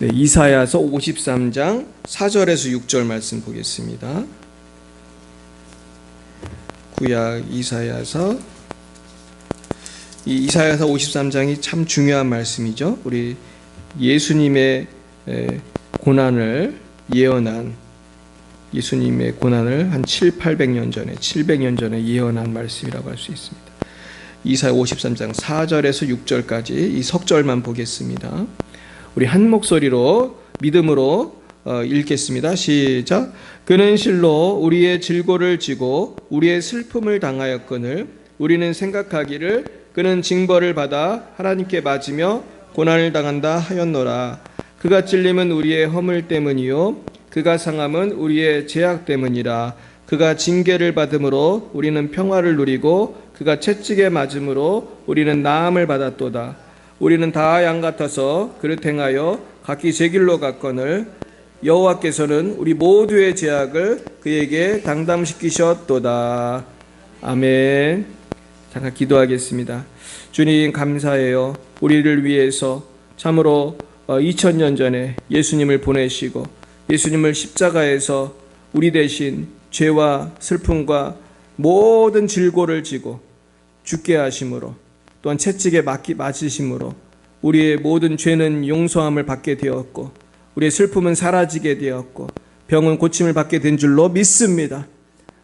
네, 이사야서 53장 4절에서 6절 말씀 보겠습니다. 구약 이사야서 이 이사야서 53장이 참 중요한 말씀이죠. 우리 예수님의 에, 고난을 예언한 예수님의 고난을 한 7, 800년 전에 700년 전에 예언한 말씀이라고 할 수 있습니다. 이사야 53장 4절에서 6절까지 이 석절만 보겠습니다. 우리 한 목소리로 믿음으로 어, 읽겠습니다. 시작. 그는 실로 우리의 질고를 지고 우리의 슬픔을 당하였거늘 우리는 생각하기를 그는 징벌을 받아 하나님께 맞으며 고난을 당한다 하였노라. 그가 찔림은 우리의 허물 때문이요 그가 상함은 우리의 죄악 때문이라. 그가 징계를 받음으로 우리는 평화를 누리고 그가 채찍에 맞음으로 우리는 나음을 받았도다. 우리는 다 양 같아서 그릇 행하여 각기 제 길로 갔거늘 여호와께서는 우리 모두의 죄악을 그에게 당담시키셨도다. 아멘. 잠깐 기도하겠습니다. 주님 감사해요. 우리를 위해서 참으로 2000년 전에 예수님을 보내시고 예수님을 십자가에서 우리 대신 죄와 슬픔과 모든 질고를 지고 죽게 하심으로 또한 채찍에 맞기 맞으심으로 우리의 모든 죄는 용서함을 받게 되었고 우리의 슬픔은 사라지게 되었고 병은 고침을 받게 된 줄로 믿습니다.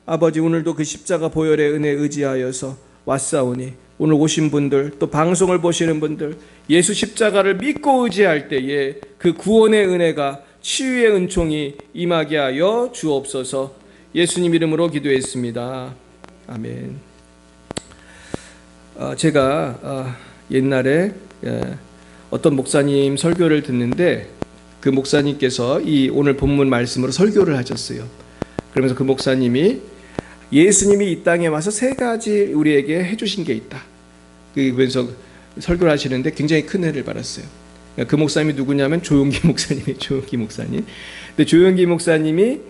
아버지 오늘도 그 십자가 보혈의 은혜 의지하여서 왔사오니 오늘 오신 분들 또 방송을 보시는 분들 예수 십자가를 믿고 의지할 때에 그 구원의 은혜가 치유의 은총이 임하게 하여 주옵소서 예수님 이름으로 기도했습니다. 아멘. 어, 제가 어, 옛날에 예, 어떤 목사님 설교를 듣는데 그 목사님께서 이 오늘 본문 말씀으로 설교를 하셨어요. 그러면서 그 목사님이 예수님이 이 땅에 와서 세 가지 우리에게 해주신 게 있다. 그러면서 설교를 하시는데 굉장히 큰 은혜를 받았어요. 그 목사님이 누구냐면 조용기 목사님이 조용기 목사님. 근데 조용기 목사님이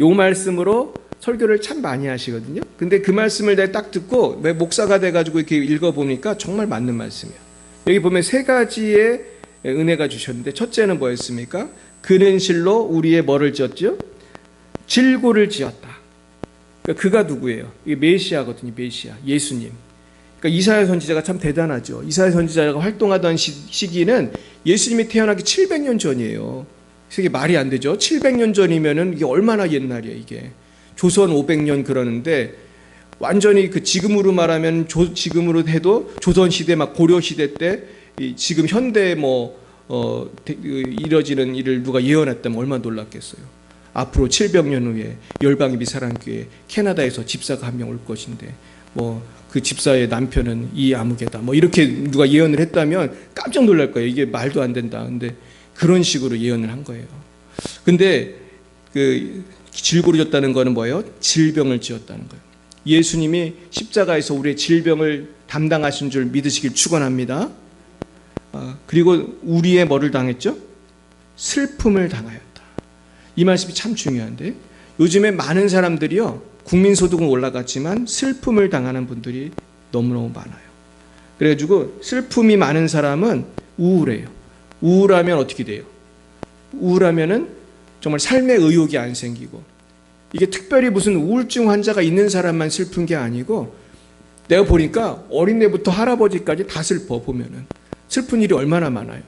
요 말씀으로 설교를 참 많이 하시거든요. 근데 그 말씀을 내가 딱 듣고 왜 목사가 돼가지고 이렇게 읽어보니까 정말 맞는 말씀이에요. 여기 보면 세 가지의 은혜가 주셨는데 첫째는 뭐였습니까? 그는 실로 우리의 뭐를 지었죠? 질고를 지었다. 그러니까 그가 누구예요? 이게 메시아거든요. 메시아. 예수님. 그러니까 이사야 선지자가 참 대단하죠. 이사야 선지자가 활동하던 시, 기는 예수님이 태어나기 700년 전이에요. 이게 말이 안 되죠. 700년 전이면은 이게 얼마나 옛날이야, 이게. 조선 500년 그러는데 완전히 그 지금으로 말하면 조, 지금으로 해도 조선 시대 막 고려 시대 때 지금 현대 뭐 어, 그 이뤄지는 일을 누가 예언했다면 얼마나 놀랐겠어요. 앞으로 700년 후에 열방의 미사랑교회 캐나다에서 집사가 한 명 올 것인데 뭐 그 집사의 남편은 이 아무개다 뭐 이렇게 누가 예언을 했다면 깜짝 놀랄 거예요. 이게 말도 안 된다. 근데 그런 식으로 예언을 한 거예요. 근데 그 질고를 졌다는 거는 뭐예요? 질병을 지었다는 거예요. 예수님이 십자가에서 우리의 질병을 담당하신 줄 믿으시길 축원합니다. 아, 그리고 우리의 뭐를 당했죠? 슬픔을 당하였다. 이 말씀이 참 중요한데 요즘에 많은 사람들이요 국민소득은 올라갔지만 슬픔을 당하는 분들이 너무너무 많아요. 그래가지고 슬픔이 많은 사람은 우울해요. 우울하면 어떻게 돼요? 우울하면은 정말 삶의 의욕이 안 생기고 이게 특별히 무슨 우울증 환자가 있는 사람만 슬픈 게 아니고 내가 보니까 어린애부터 할아버지까지 다 슬퍼 보면은 슬픈 일이 얼마나 많아요.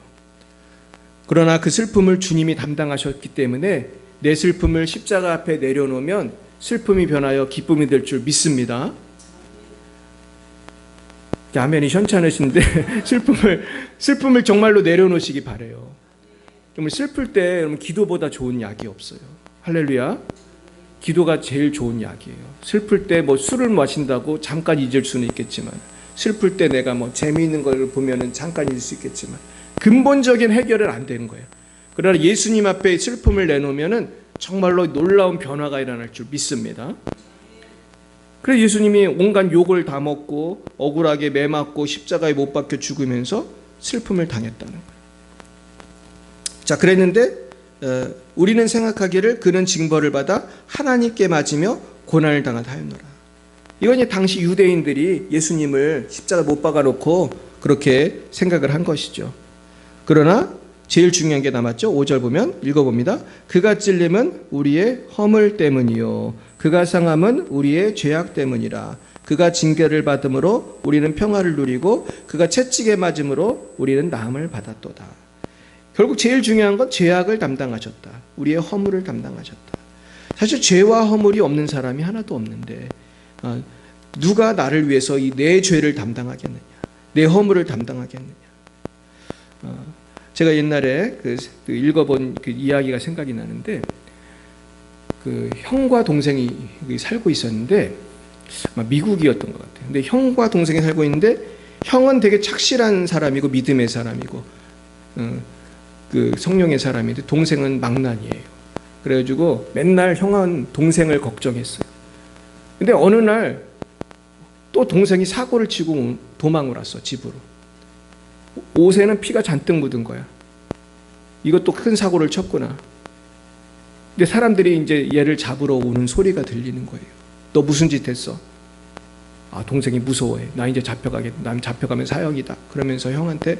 그러나 그 슬픔을 주님이 담당하셨기 때문에 내 슬픔을 십자가 앞에 내려놓으면 슬픔이 변하여 기쁨이 될 줄 믿습니다. 아멘이 현찮으신데 슬픔을 슬픔을 정말로 내려놓으시기 바래요. 정말 슬플 때 여러분 기도보다 좋은 약이 없어요. 할렐루야. 기도가 제일 좋은 약이에요. 슬플 때 뭐 술을 마신다고 잠깐 잊을 수는 있겠지만 슬플 때 내가 뭐 재미있는 걸 보면은 잠깐 잊을 수 있겠지만 근본적인 해결은 안 되는 거예요. 그러나 예수님 앞에 슬픔을 내놓으면은 정말로 놀라운 변화가 일어날 줄 믿습니다. 그래서 예수님이 온갖 욕을 다 먹고 억울하게 매 맞고 십자가에 못 박혀 죽으면서 슬픔을 당했다는 거예요. 자, 그랬는데 어, 우리는 생각하기를 그는 징벌을 받아 하나님께 맞으며 고난을 당한 하였노라. 이건 당시 유대인들이 예수님을 십자가 못 박아 놓고 그렇게 생각을 한 것이죠. 그러나 제일 중요한 게 남았죠. 5절 보면 읽어봅니다. 그가 찔림은 우리의 허물 때문이요. 그가 상함은 우리의 죄악 때문이라. 그가 징계를 받음으로 우리는 평화를 누리고 그가 채찍에 맞음으로 우리는 나음을 받았도다. 결국 제일 중요한 건 죄악을 담당하셨다. 우리의 허물을 담당하셨다. 사실 죄와 허물이 없는 사람이 하나도 없는데 어, 누가 나를 위해서 이 내 죄를 담당하겠느냐, 내 허물을 담당하겠느냐. 어, 제가 옛날에 그, 그 읽어본 그 이야기가 생각이 나는데 그 형과 동생이 여기 살고 있었는데 미국이었던 것 같아요. 근데 형과 동생이 살고 있는데 형은 되게 착실한 사람이고 믿음의 사람이고 어, 그 성령의 사람인데 동생은 망난이에요. 그래가지고 맨날 형은 동생을 걱정했어요. 근데 어느 날 또 동생이 사고를 치고 도망을 왔어 집으로. 옷에는 피가 잔뜩 묻은 거야. 이것도 큰 사고를 쳤구나. 근데 사람들이 이제 얘를 잡으러 오는 소리가 들리는 거예요. 너 무슨 짓 했어? 아 동생이 무서워해. 나 이제 잡혀가겠. 난 잡혀가면 사형이다. 그러면서 형한테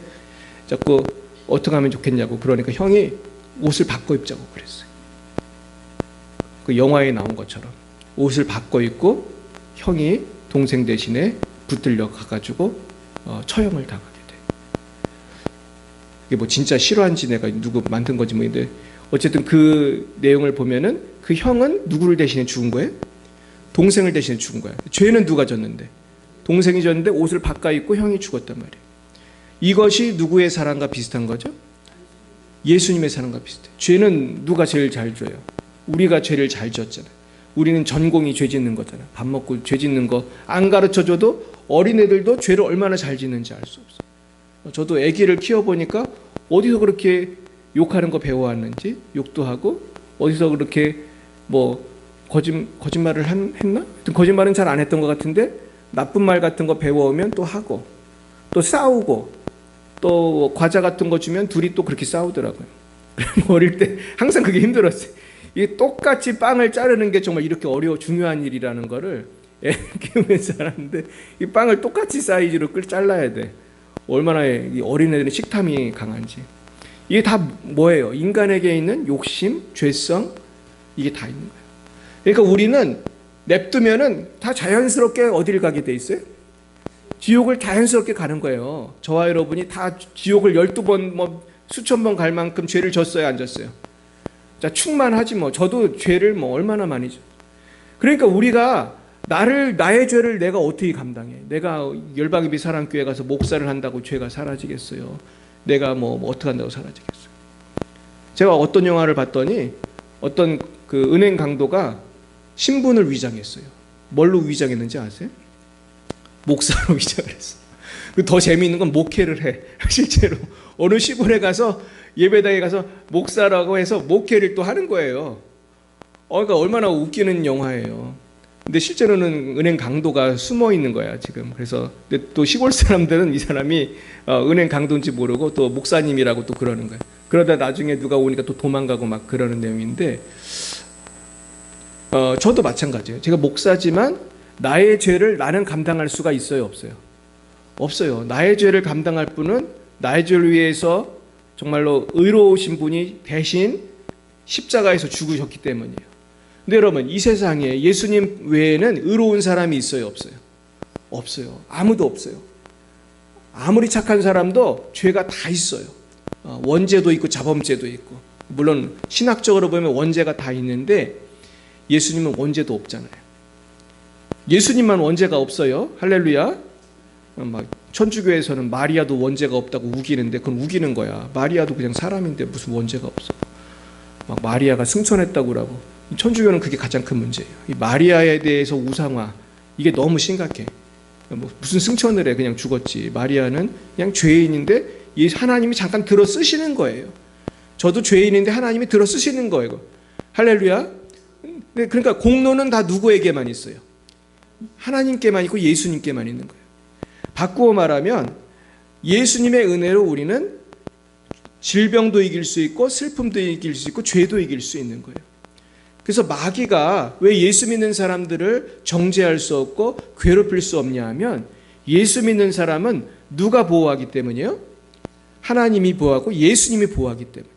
자꾸 어떻게 하면 좋겠냐고 그러니까 형이 옷을 바꿔 입자고 그랬어요. 그 영화에 나온 것처럼 옷을 바꿔 입고 형이 동생 대신에 붙들려 가가지고 어, 처형을 당하게 돼. 이게 뭐 진짜 실화인지 내가 누구 만든 건지 모르는데 어쨌든 그 내용을 보면은 그 형은 누구를 대신해 죽은 거예요? 동생을 대신해 죽은 거야. 죄는 누가 졌는데? 동생이 졌는데 옷을 바꿔 입고 형이 죽었단 말이에요. 이것이 누구의 사랑과 비슷한 거죠? 예수님의 사랑과 비슷해. 죄는 누가 제일 잘 져요? 우리가 죄를 잘 졌잖아요. 우리는 전공이 죄 짓는 거잖아. 밥 먹고 죄 짓는 거 안 가르쳐 줘도 어린애들도 죄를 얼마나 잘 짓는지 알 수 없어. 저도 아기를 키워 보니까 어디서 그렇게 욕하는 거 배워왔는지 욕도 하고 어디서 그렇게 뭐 거짓 거짓말을 한, 했나? 거짓말은 잘 안 했던 것 같은데 나쁜 말 같은 거 배워오면 또 하고 또 싸우고 또 과자 같은 거 주면 둘이 또 그렇게 싸우더라고요. 어릴 때 항상 그게 힘들었어요. 이 똑같이 빵을 자르는 게 정말 이렇게 어려워 중요한 일이라는 거를 애 키우면서 알았는데 이 빵을 똑같이 사이즈로 끌 잘라야 돼. 얼마나 이 어린애들은 식탐이 강한지. 이게 다 뭐예요? 인간에게 있는 욕심, 죄성 이게 다 있는 거예요. 그러니까 우리는 냅두면은 다 자연스럽게 어디를 가게 돼 있어요? 지옥을 자연스럽게 가는 거예요. 저와 여러분이 다 지옥을 12번 뭐 수천 번 갈 만큼 죄를 졌어요, 안 졌어요? 자, 충만하지 뭐. 저도 죄를 뭐 얼마나 많이 죠. 그러니까 우리가 나를 나의 죄를 내가 어떻게 감당해? 내가 열방의비 사랑교회 가서 목사를 한다고 죄가 사라지겠어요? 내가 뭐, 뭐 어떻게 한다고 사라지겠어요? 제가 어떤 영화를 봤더니 어떤 그 은행 강도가 신분을 위장했어요. 뭘로 위장했는지 아세요? 목사로 위장을 했어. 더 재미있는 건 목회를 해. 실제로 어느 시골에 가서 예배당에 가서 목사라고 해서 목회를 또 하는 거예요. 어, 그러니까 얼마나 웃기는 영화예요. 근데 실제로는 은행 강도가 숨어 있는 거야 지금. 그래서 또 시골 사람들은 이 사람이 어, 은행 강도인지 모르고 또 목사님이라고 또 그러는 거야. 그러다 나중에 누가 오니까 또 도망가고 막 그러는 내용인데, 어, 저도 마찬가지예요. 제가 목사지만 나의 죄를 나는 감당할 수가 있어요, 없어요? 없어요. 나의 죄를 감당할 분은 나의 죄를 위해서 정말로 의로우신 분이 대신 십자가에서 죽으셨기 때문이에요. 근데 여러분, 이 세상에 예수님 외에는 의로운 사람이 있어요, 없어요? 없어요. 아무도 없어요. 아무리 착한 사람도 죄가 다 있어요. 어, 원죄도 있고 자범죄도 있고. 물론 신학적으로 보면 원죄가 다 있는데 예수님은 원죄도 없잖아요. 예수님만 원죄가 없어요. 할렐루야. 어, 막 천주교에서는 마리아도 원죄가 없다고 우기는데 그건 우기는 거야. 마리아도 그냥 사람인데 무슨 원죄가 없어. 막 마리아가 승천했다고 그러고. 천주교는 그게 가장 큰 문제예요. 이 마리아에 대해서 우상화 이게 너무 심각해. 뭐 무슨 승천을 해 그냥 죽었지. 마리아는 그냥 죄인인데 이 하나님이 잠깐 들어 쓰시는 거예요. 저도 죄인인데 하나님이 들어 쓰시는 거예요. 할렐루야. 네, 그러니까 공로는 다 누구에게만 있어요. 하나님께만 있고 예수님께만 있는 거예요. 바꾸어 말하면 예수님의 은혜로 우리는 질병도 이길 수 있고 슬픔도 이길 수 있고 죄도 이길 수 있는 거예요. 그래서 마귀가 왜 예수 믿는 사람들을 정죄할 수 없고 괴롭힐 수 없냐 하면 예수 믿는 사람은 누가 보호하기 때문이에요? 하나님이 보호하고 예수님이 보호하기 때문에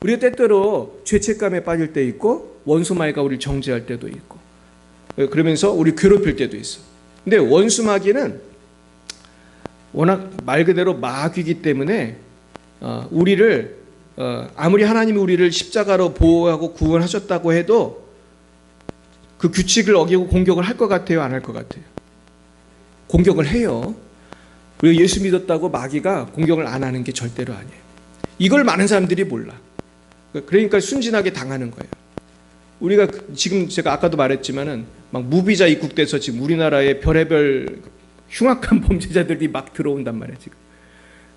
우리가 때때로 죄책감에 빠질 때 있고 원수마귀가 우리를 정죄할 때도 있고 그러면서 우리 괴롭힐 때도 있어. 근데 원수 마귀는 워낙 말 그대로 마귀이기 때문에 어, 우리를 어, 아무리 하나님이 우리를 십자가로 보호하고 구원하셨다고 해도 그 규칙을 어기고 공격을 할 것 같아요, 안 할 것 같아요? 공격을 해요. 우리가 예수 믿었다고 마귀가 공격을 안 하는 게 절대로 아니에요. 이걸 많은 사람들이 몰라. 그러니까 순진하게 당하는 거예요. 우리가 그- 지금 제가 아까도 말했지만은 막 무비자 입국돼서 지금 우리나라에 별의별 흉악한 범죄자들이 막 들어온단 말이에요, 지금.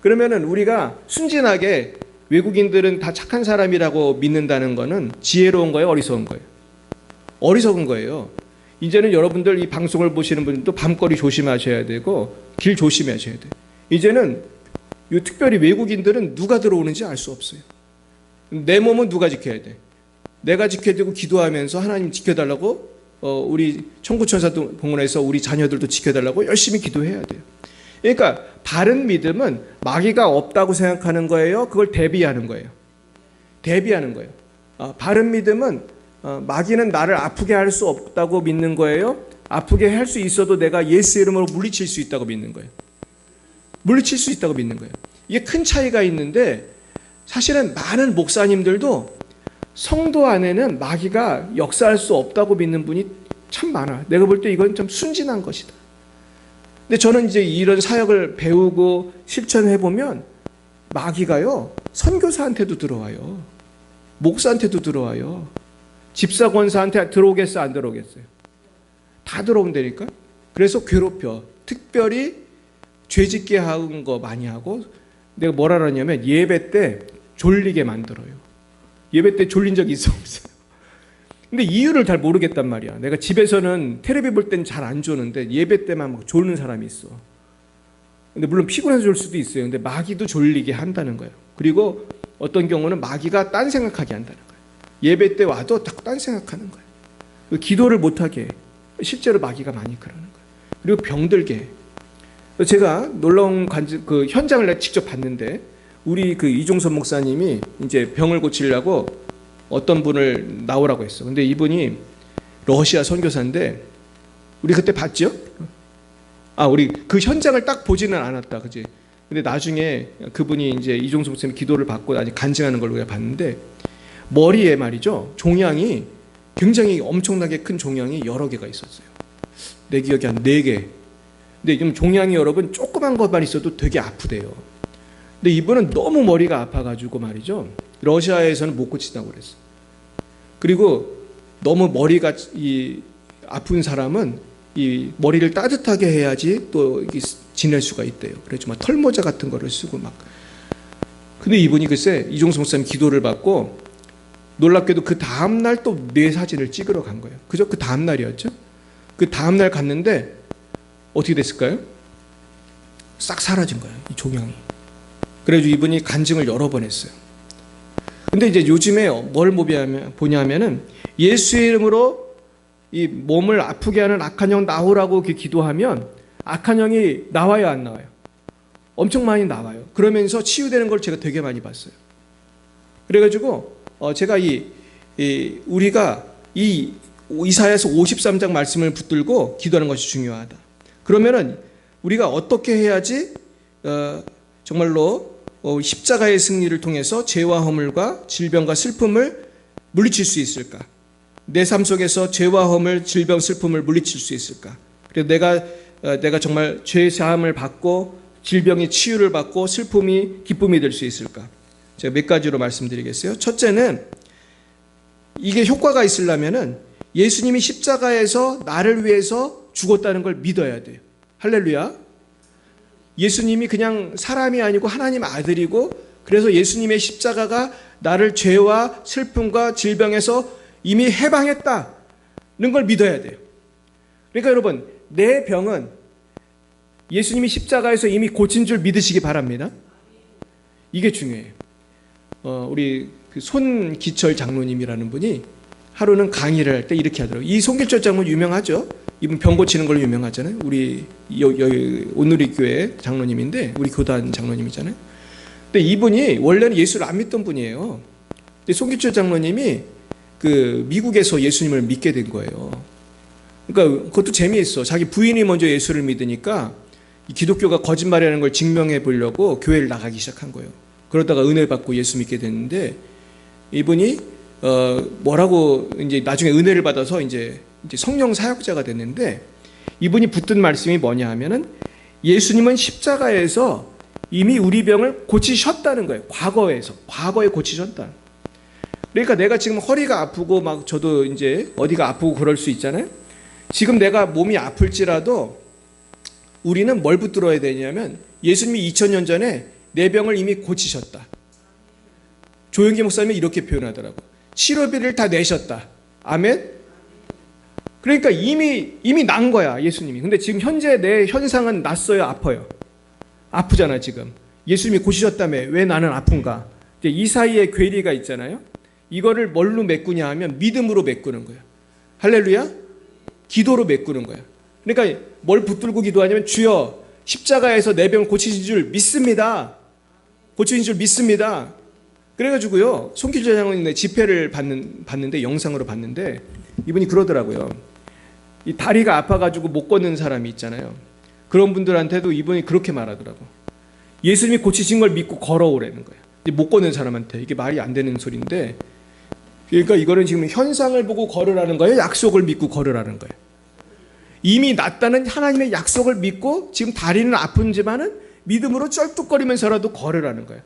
그러면은 우리가 순진하게 외국인들은 다 착한 사람이라고 믿는다는 거는 지혜로운 거예요, 어리석은 거예요? 어리석은 거예요. 이제는 여러분들 이 방송을 보시는 분들도 밤거리 조심하셔야 되고 길 조심하셔야 돼요. 이제는 요 특별히 외국인들은 누가 들어오는지 알 수 없어요. 내 몸은 누가 지켜야 돼? 내가 지켜야 되고 기도하면서 하나님 지켜달라고 어, 우리 청구천사 봉헌에서 우리 자녀들도 지켜달라고 열심히 기도해야 돼요. 그러니까 바른 믿음은 마귀가 없다고 생각하는 거예요. 그걸 대비하는 거예요. 대비하는 거예요. 아, 바른 믿음은 어, 마귀는 나를 아프게 할 수 없다고 믿는 거예요. 아프게 할 수 있어도 내가 예수 이름으로 물리칠 수 있다고 믿는 거예요. 물리칠 수 있다고 믿는 거예요. 이게 큰 차이가 있는데 사실은 많은 목사님들도 성도 안에는 마귀가 역사할 수 없다고 믿는 분이 참 많아. 내가 볼 때 이건 좀 순진한 것이다. 근데 저는 이제 이런 사역을 배우고 실천해 보면 마귀가요 선교사한테도 들어와요. 목사한테도 들어와요. 집사 권사한테 들어오겠어 안 들어오겠어요? 다 들어온다니까. 그래서 괴롭혀. 특별히 죄짓게 하는 거 많이 하고 내가 뭐라 그러냐면 예배 때 졸리게 만들어요. 예배 때 졸린 적이 있어 없어요. 근데 이유를 잘 모르겠단 말이야. 내가 집에서는 테레비 볼 때는 잘안 조는데 예배 때만 막 졸는 사람이 있어. 근데 물론 피곤해서 졸 수도 있어요. 근데 마귀도 졸리게 한다는 거예요. 그리고 어떤 경우는 마귀가 딴 생각하게 한다는 거예요. 예배 때 와도 딱 딴 생각하는 거예요. 그 기도를 못하게 해. 실제로 마귀가 많이 그러는 거예요. 그리고 병들게 제가 놀라운 관지, 그 현장을 내가 직접 봤는데 우리 그 이종선 목사님이 이제 병을 고치려고 어떤 분을 나오라고 했어. 근데 이분이 러시아 선교사인데 우리 그때 봤죠? 아, 우리 그 현장을 딱 보지는 않았다. 그지? 근데 나중에 그분이 이제 이종선 목사님 기도를 받고 아직 간증하는 걸 우리가 봤는데 머리에 말이죠. 종양이 굉장히 엄청나게 큰 종양이 여러 개가 있었어요. 내 기억에 한네 개. 근데 좀 종양이 여러분 조그만 것만 있어도 되게 아프대요. 근데 이분은 너무 머리가 아파가지고 말이죠. 러시아에서는 못 고친다고 그랬어. 그리고 너무 머리가 이 아픈 사람은 이 머리를 따뜻하게 해야지 또 지낼 수가 있대요. 그래서 막 털모자 같은 거를 쓰고 막. 근데 이분이 글쎄 이종성 목사님 기도를 받고 놀랍게도 그 다음 날 또 뇌 사진을 찍으러 간 거예요. 그죠? 그 다음 날이었죠. 그 다음 날 갔는데 어떻게 됐을까요? 싹 사라진 거예요. 이 종양이. 그래가지고 이분이 간증을 여러 번 했어요. 근데 이제 요즘에 뭘 보냐면, 보냐면은 예수의 이름으로 이 몸을 아프게 하는 악한 영 나오라고 기도하면 악한 영이 나와요, 안 나와요? 엄청 많이 나와요. 그러면서 치유되는 걸 제가 되게 많이 봤어요. 그래가지고 어 제가 이, 이 우리가 이 이사야서 53장 말씀을 붙들고 기도하는 것이 중요하다. 그러면은 우리가 어떻게 해야지 어, 정말로 어, 십자가의 승리를 통해서 죄와 허물과 질병과 슬픔을 물리칠 수 있을까? 내 삶 속에서 죄와 허물, 질병, 슬픔을 물리칠 수 있을까? 그래서 내가 어, 내가 정말 죄 사함을 받고 질병의 치유를 받고 슬픔이 기쁨이 될 수 있을까? 제가 몇 가지로 말씀드리겠어요. 첫째는 이게 효과가 있으려면은 예수님이 십자가에서 나를 위해서 죽었다는 걸 믿어야 돼요. 할렐루야. 예수님이 그냥 사람이 아니고 하나님 아들이고 그래서 예수님의 십자가가 나를 죄와 슬픔과 질병에서 이미 해방했다는 걸 믿어야 돼요. 그러니까 여러분, 내 병은 예수님이 십자가에서 이미 고친 줄 믿으시기 바랍니다. 이게 중요해요. 어, 우리 그 손기철 장로님이라는 분이 하루는 강의를 할 때 이렇게 하더라고요. 이 손기철 장로 유명하죠? 이분 병 고치는 걸로 유명하잖아요. 우리 여, 여, 온누리 교회 장로님인데 우리 교단 장로님이잖아요. 근데 이분이 원래는 예수를 안 믿던 분이에요. 근데 송기철 장로님이 그 미국에서 예수님을 믿게 된 거예요. 그러니까 그것도 재미있어. 자기 부인이 먼저 예수를 믿으니까 이 기독교가 거짓말이라는 걸 증명해 보려고 교회를 나가기 시작한 거예요. 그러다가 은혜 받고 예수 믿게 됐는데 이분이 어 뭐라고 이제 나중에 은혜를 받아서 이제 이제 성령 사역자가 됐는데 이분이 붙든 말씀이 뭐냐 하면은 예수님은 십자가에서 이미 우리 병을 고치셨다는 거예요. 과거에서 과거에 고치셨다. 그러니까 내가 지금 허리가 아프고 막 저도 이제 어디가 아프고 그럴 수 있잖아요. 지금 내가 몸이 아플지라도 우리는 뭘 붙들어야 되냐면 예수님이 2000년 전에 내 병을 이미 고치셨다. 조영기 목사님이 이렇게 표현하더라고. 치료비를 다 내셨다. 아멘. 그러니까 이미 이미 난 거야 예수님이. 근데 지금 현재 내 현상은 났어요, 아파요. 아프잖아 지금. 예수님이 고치셨다며 왜 나는 아픈가? 이 사이에 괴리가 있잖아요. 이거를 뭘로 메꾸냐 하면 믿음으로 메꾸는 거예요. 할렐루야. 기도로 메꾸는 거예요. 그러니까 뭘 붙들고 기도하냐면 주여 십자가에서 내 병 고치신 줄 믿습니다. 고치신 줄 믿습니다. 그래가지고요 손길자 장로님 집회를 봤는데 영상으로 봤는데 이분이 그러더라고요. 이 다리가 아파가지고 못 걷는 사람이 있잖아요. 그런 분들한테도 이분이 그렇게 말하더라고. 예수님이 고치신 걸 믿고 걸어오라는. 근데 못 걷는 사람한테 이게 말이 안 되는 소리인데 그러니까 이거는 지금 현상을 보고 걸으라는 거예요. 약속을 믿고 걸으라는 거예요. 이미 낫다는 하나님의 약속을 믿고 지금 다리는 아픈지만은 믿음으로 쩔뚝거리면서라도 걸으라는 거예요.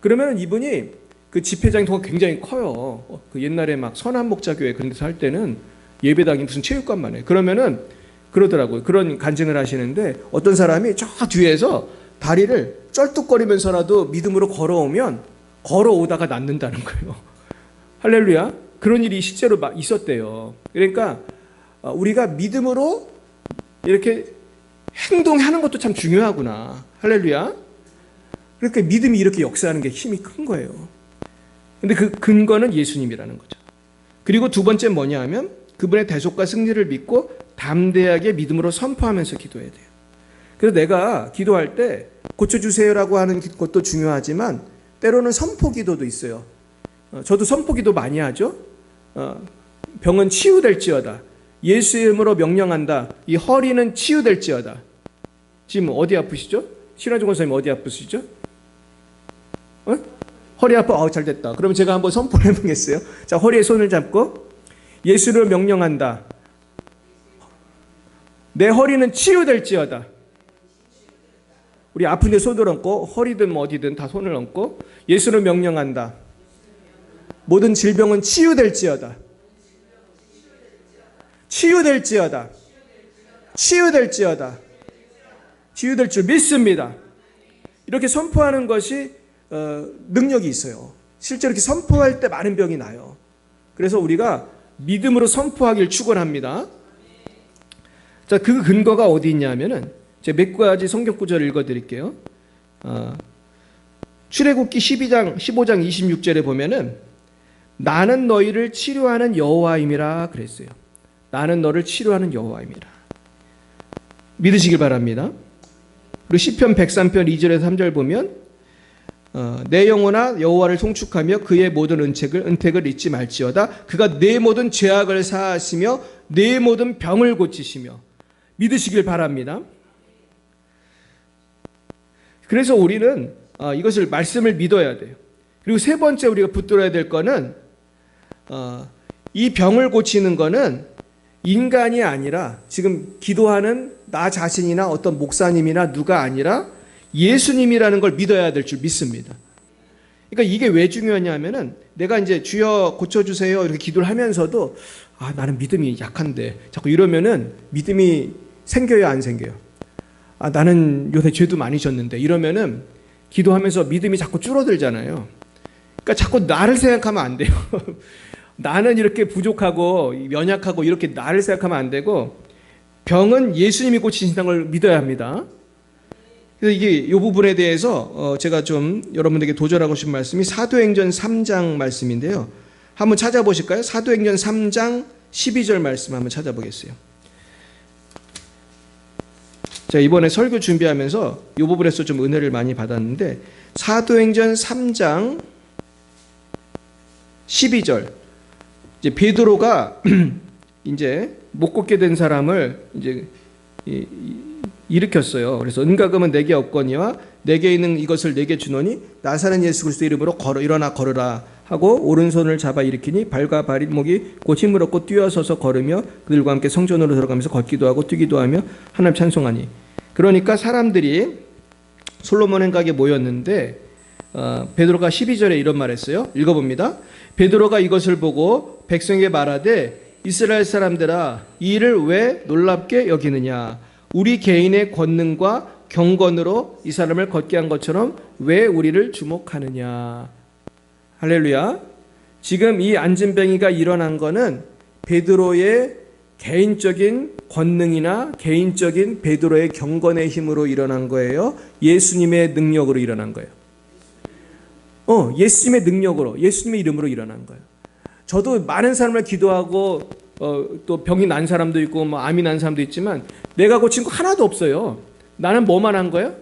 그러면 이분이 그 집회장이 더 굉장히 커요. 어, 그 옛날에 막 선한 목자 교회 그런 데서 할 때는 예배당이 무슨 체육관만 해. 그러면은 그러더라고요. 그런 간증을 하시는데 어떤 사람이 저 뒤에서 다리를 쩔뚝거리면서라도 믿음으로 걸어오면 걸어오다가 낫는다는 거예요. 할렐루야. 그런 일이 실제로 막 있었대요. 그러니까 어, 우리가 믿음으로 이렇게 행동하는 것도 참 중요하구나. 할렐루야. 그러니까 믿음이 이렇게 역사하는 게 힘이 큰 거예요. 근데 그 근거는 예수님이라는 거죠. 그리고 두 번째 뭐냐 하면 그분의 대속과 승리를 믿고 담대하게 믿음으로 선포하면서 기도해야 돼요. 그래서 내가 기도할 때 고쳐주세요라고 하는 것도 중요하지만 때로는 선포 기도도 있어요. 어, 저도 선포 기도 많이 하죠. 어, 병은 치유될지어다. 예수의 이름으로 명령한다. 이 허리는 치유될지어다. 지금 어디 아프시죠? 신화종 권사님 어디 아프시죠? 어? 허리 아파. 어, 잘 됐다. 그러면 제가 한번 선포를 해보겠어요. 자, 허리에 손을 잡고 예수를 명령한다. 내 허리는 치유될지어다. 우리 아픈데 손을 얹고 허리든 뭐 어디든 다 손을 얹고 예수를 명령한다. 모든 질병은 치유될지어다. 치유될지어다. 치유될지어다. 치유될 줄 믿습니다. 이렇게 선포하는 것이 어, 능력이 있어요. 실제 이렇게 선포할 때 많은 병이 나요. 그래서 우리가 믿음으로 선포하길 축원합니다. 자, 그 근거가 어디 있냐면은 제가 몇 가지 성경 구절을 읽어 드릴게요. 어, 출애굽기 12장 15장 26절에 보면은 나는 너희를 치료하는 여호와임이라 그랬어요. 나는 너를 치료하는 여호와임이라. 믿으시길 바랍니다. 그리고 시편 103편 2절에서 3절 보면 어, 내 영혼아 여호와를 송축하며 그의 모든 은책을 은택을 잊지 말지어다 그가 내 모든 죄악을 사하시며 내 모든 병을 고치시며 믿으시길 바랍니다. 그래서 우리는 어, 이것을 말씀을 믿어야 돼요. 그리고 세 번째 우리가 붙들어야 될 거는 어, 이 병을 고치는 거는 인간이 아니라 지금 기도하는 나 자신이나 어떤 목사님이나 누가 아니라 예수님이라는 걸 믿어야 될 줄 믿습니다. 그러니까 이게 왜 중요하냐면은 내가 이제 주여 고쳐주세요 이렇게 기도를 하면서도 아 나는 믿음이 약한데 자꾸 이러면은 믿음이 생겨요 안 생겨요? 아 나는 요새 죄도 많이 졌는데 이러면은 기도하면서 믿음이 자꾸 줄어들잖아요. 그러니까 자꾸 나를 생각하면 안 돼요. 나는 이렇게 부족하고 연약하고 이렇게 나를 생각하면 안 되고 병은 예수님이 고치신다는 걸 믿어야 합니다. 그래서 이게 이 부분에 대해서 어 제가 좀 여러분들에게 도전하고 싶은 말씀이 사도행전 3장 말씀인데요. 한번 찾아보실까요? 사도행전 3장 12절 말씀 한번 찾아보겠어요. 제가 이번에 설교 준비하면서 이 부분에서 좀 은혜를 많이 받았는데 사도행전 3장 12절 이제 베드로가 이제 못 걷게 된 사람을 이제 일으켰어요. 그래서 은가금은 내게 없거니와 내게 있는 이것을 내게 주노니 나사는 예수 그리스도 이름으로 걸어 일어나 걸으라 하고 오른손을 잡아 일으키니 발과 발목이 곧 힘을 얻고 뛰어서서 걸으며 그들과 함께 성전으로 들어가면서 걷기도 하고 뛰기도 하며 하나님 찬송하니 그러니까 사람들이 솔로몬 행각에 모였는데 어, 베드로가 12절에 이런 말했어요. 읽어봅니다. 베드로가 이것을 보고 백성에게 말하되 이스라엘 사람들아 이 일을 왜 놀랍게 여기느냐 우리 개인의 권능과 경건으로 이 사람을 걷게 한 것처럼 왜 우리를 주목하느냐 할렐루야 지금 이 안진뱅이가 일어난 거는 베드로의 개인적인 권능이나 개인적인 베드로의 경건의 힘으로 일어난 거예요. 예수님의 능력으로 일어난 거예요. 어, 예수님의 능력으로, 예수님의 이름으로 일어난 거예요. 저도 많은 사람을 기도하고 어, 또 병이 난 사람도 있고 뭐 암이 난 사람도 있지만 내가 고친 거 하나도 없어요. 나는 뭐만 한 거예요?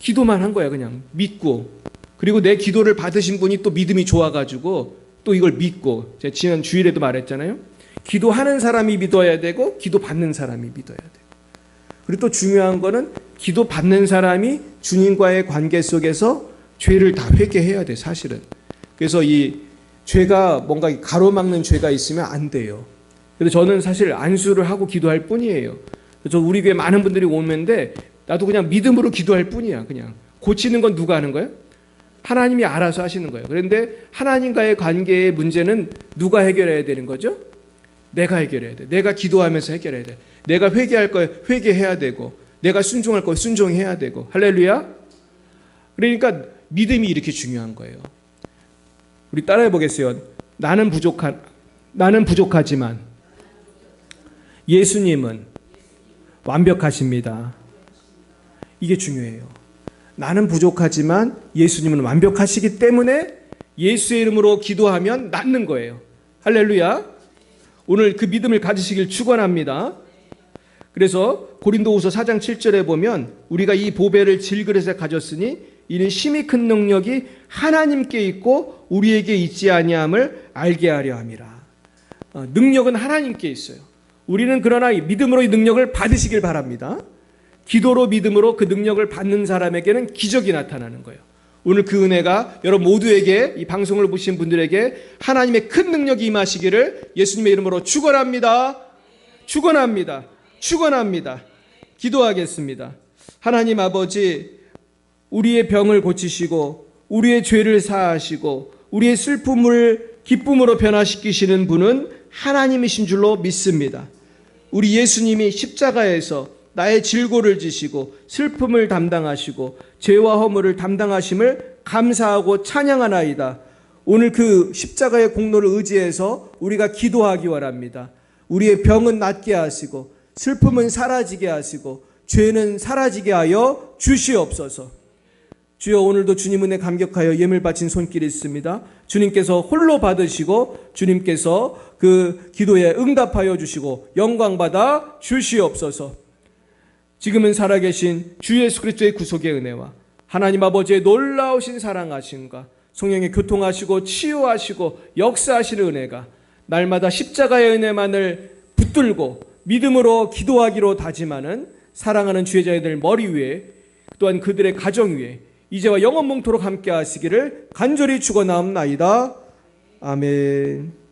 기도만 한 거야 그냥 믿고 그리고 내 기도를 받으신 분이 또 믿음이 좋아가지고 또 이걸 믿고 제가 지난 주일에도 말했잖아요. 기도하는 사람이 믿어야 되고 기도 받는 사람이 믿어야 돼요. 그리고 또 중요한 거는 기도 받는 사람이 주님과의 관계 속에서 죄를 다 회개해야 돼 사실은. 그래서 이 죄가 뭔가 가로막는 죄가 있으면 안 돼요. 그래서 저는 사실 안수를 하고 기도할 뿐이에요. 저 우리 교회 많은 분들이 오는데 나도 그냥 믿음으로 기도할 뿐이야. 그냥 고치는 건 누가 하는 거예요? 하나님이 알아서 하시는 거예요. 그런데 하나님과의 관계의 문제는 누가 해결해야 되는 거죠? 내가 해결해야 돼. 내가 기도하면서 해결해야 돼. 내가 회개할 거 회개해야 되고, 내가 순종할 거 순종해야 되고. 할렐루야. 그러니까 믿음이 이렇게 중요한 거예요. 우리 따라해 보겠어요. 나는 부족한 나는 부족하지만 예수님은 완벽하십니다. 이게 중요해요. 나는 부족하지만 예수님은 완벽하시기 때문에 예수의 이름으로 기도하면 낫는 거예요. 할렐루야. 오늘 그 믿음을 가지시길 축원합니다. 그래서 고린도후서 4장 7절에 보면 우리가 이 보배를 질그릇에 가졌으니 이는 심히 큰 능력이 하나님께 있고 우리에게 있지 아니함을 알게 하려 함이라. 어, 능력은 하나님께 있어요. 우리는 그러나 이 믿음으로 이 능력을 받으시길 바랍니다. 기도로 믿음으로 그 능력을 받는 사람에게는 기적이 나타나는 거예요. 오늘 그 은혜가 여러분 모두에게 이 방송을 보신 분들에게 하나님의 큰 능력이 임하시기를 예수님의 이름으로 축원합니다. 축원합니다. 축원합니다. 기도하겠습니다. 하나님 아버지 우리의 병을 고치시고 우리의 죄를 사하시고 우리의 슬픔을 기쁨으로 변화시키시는 분은 하나님이신 줄로 믿습니다. 우리 예수님이 십자가에서 나의 질고를 지시고 슬픔을 담당하시고 죄와 허물을 담당하심을 감사하고 찬양하나이다. 오늘 그 십자가의 공로를 의지해서 우리가 기도하기 원합니다. 우리의 병은 낫게 하시고 슬픔은 사라지게 하시고 죄는 사라지게 하여 주시옵소서. 주여 오늘도 주님 은혜 감격하여 예물 바친 손길이 있습니다. 주님께서 홀로 받으시고 주님께서 그 기도에 응답하여 주시고 영광 받아 주시옵소서. 지금은 살아계신 주 예수 그리스도의 구속의 은혜와 하나님 아버지의 놀라우신 사랑하심과 성령의 교통하시고 치유하시고 역사하시는 은혜가 날마다 십자가의 은혜만을 붙들고 믿음으로 기도하기로 다짐하는 사랑하는 주의자들 머리 위에 또한 그들의 가정 위에 이제와 영원 몽토록 함께 하시기를 간절히 축원하옵나이다. 아멘.